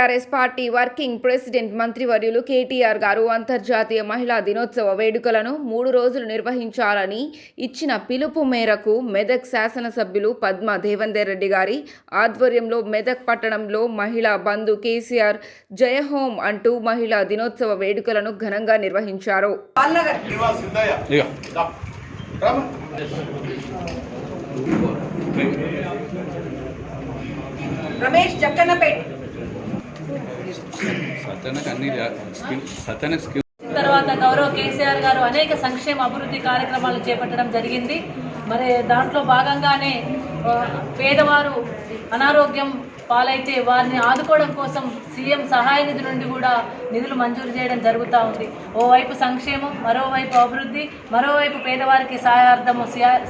TRS party working president మంత్రివర్యులు కేటీఆర్ గారు అంతర్జాతీయ మహిళా దినోత్సవ వేడుకలను మూడు రోజులు నిర్వహించాలని ఇచ్చిన పిలుపు మేరకు మెదక్ శాసనసభ్యులు పద్మ దేవందర్ రెడ్డి గారి ఆధ్వర్యంలో మెదక్ పట్టణంలో మహిళా బంధు కేసీఆర్ జయహోం అంటూ మహిళా దినోత్సవ వేడుకలను ఘనంగా నిర్వహించారు. రమేష్ జక్కన్నపేట్. తర్వాత గౌరవ కేసీఆర్ గారు అనేక సంక్షేమ అభివృద్ధి కార్యక్రమాలు చేపట్టడం జరిగింది. మరి దాంట్లో భాగంగానే పేదవారు అనారోగ్యం పాలైతే వారిని ఆదుకోవడం కోసం సీఎం సహాయ నిధి నుండి కూడా నిధులు మంజూరు చేయడం జరుగుతూ ఉంది. ఓవైపు సంక్షేమం మరోవైపు అభివృద్ధి మరోవైపు పేదవారికి సహాయార్థము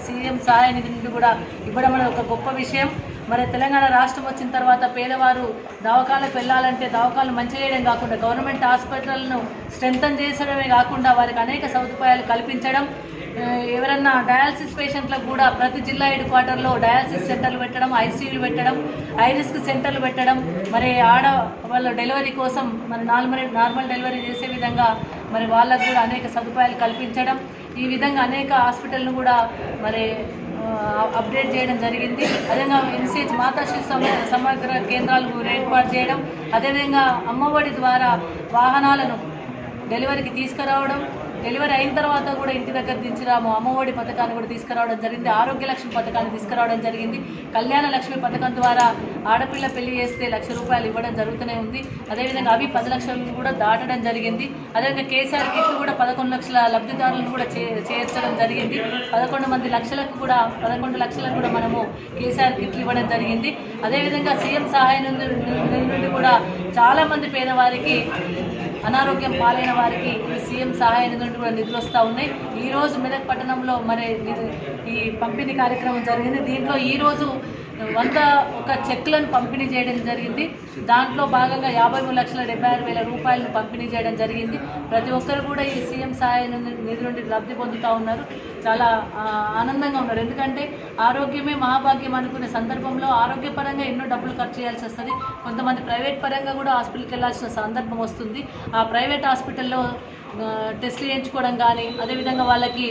సీఎం సహాయ నిధి నుండి కూడా ఇవ్వడం అనేది ఒక గొప్ప విషయం. మరి తెలంగాణ రాష్ట్రం వచ్చిన తర్వాత పేదవారు దవాఖాలకు వెళ్ళాలంటే దవాఖాలు మంచి చేయడం కాకుండా గవర్నమెంట్ హాస్పిటల్ను స్ట్రెంగ్తన్ చేసడమే కాకుండా వారికి అనేక సదుపాయాలు కల్పించడం ఎవరన్నా డయాలసిస్ పేషెంట్లకు కూడా ప్రతి జిల్లా హెడ్ క్వార్టర్లో డయాలసిస్ సెంటర్లు పెట్టడం ఐసీయూలు పెట్టడం హై రిస్క్ సెంటర్లు పెట్టడం మరి ఆడ వాళ్ళ డెలివరీ కోసం మరి నార్మల్ నార్మల్ డెలివరీ చేసే విధంగా మరి వాళ్ళకు కూడా అనేక సదుపాయాలు కల్పించడం ఈ విధంగా అనేక హాస్పిటల్ను కూడా మరి అప్డేట్ చేయడం జరిగింది. అదేవిధంగా ఎన్సీహెచ్ మాతా శిశు సమగ్ర కేంద్రాలు ఏర్పాటు చేయడం అదేవిధంగా అమ్మఒడి ద్వారా వాహనాలను డెలివరీకి తీసుకురావడం డెలివరీ అయిన తర్వాత కూడా ఇంటి దగ్గర దించిరాము అమ్మఒడి పథకాన్ని కూడా తీసుకురావడం జరిగింది ఆరోగ్య లక్ష్మి పథకాన్ని తీసుకురావడం జరిగింది. కళ్యాణ లక్ష్మి పథకం ద్వారా ఆడపిల్ల పెళ్ళి చేస్తే లక్ష రూపాయలు ఇవ్వడం జరుగుతూనే ఉంది. అదేవిధంగా అవి పది లక్షలను కూడా దాటడం జరిగింది. అదేవిధంగా కేసీఆర్ కిట్లు కూడా పదకొండు లక్షల లబ్ధిదారులను కూడా చే చేర్చడం జరిగింది. పదకొండు మంది లక్షలకు కూడా పదకొండు లక్షలకు కూడా మనము కేసీఆర్ కిట్లు ఇవ్వడం జరిగింది. అదేవిధంగా సీఎం సహాయం నుండి కూడా చాలామంది పేదవారికి అనారోగ్యం పాలైన వారికి ఈ సీఎం సహాయ నిధి నుండి కూడా నిధులు వస్తూ ఉన్నాయి. ఈ రోజు మెదక్ పట్టణంలో మరి ఈ పంపిణీ కార్యక్రమం జరిగింది. దీంట్లో ఈరోజు వంద ఒక చెక్లను పంపిణీ చేయడం జరిగింది. దాంట్లో భాగంగా యాభై మూడు లక్షల డెబ్బై ఆరు వేల రూపాయలను పంపిణీ చేయడం జరిగింది. ప్రతి ఒక్కరు కూడా ఈ సీఎం సహాయ నిధి నుండి లబ్ధి పొందుతూ ఉన్నారు. చాలా ఆనందంగా ఉన్నారు. ఎందుకంటే ఆరోగ్యమే మహాభాగ్యం అనుకునే సందర్భంలో ఆరోగ్యపరంగా ఎన్నో డబ్బులు ఖర్చు చేయాల్సి వస్తుంది. కొంతమంది ప్రైవేట్ పరంగా కూడా హాస్పిటల్కి వెళ్ళాల్సిన సందర్భం వస్తుంది. ఆ ప్రైవేట్ హాస్పిటల్లో టెస్ట్లు చేయించుకోవడం కానీ అదేవిధంగా వాళ్ళకి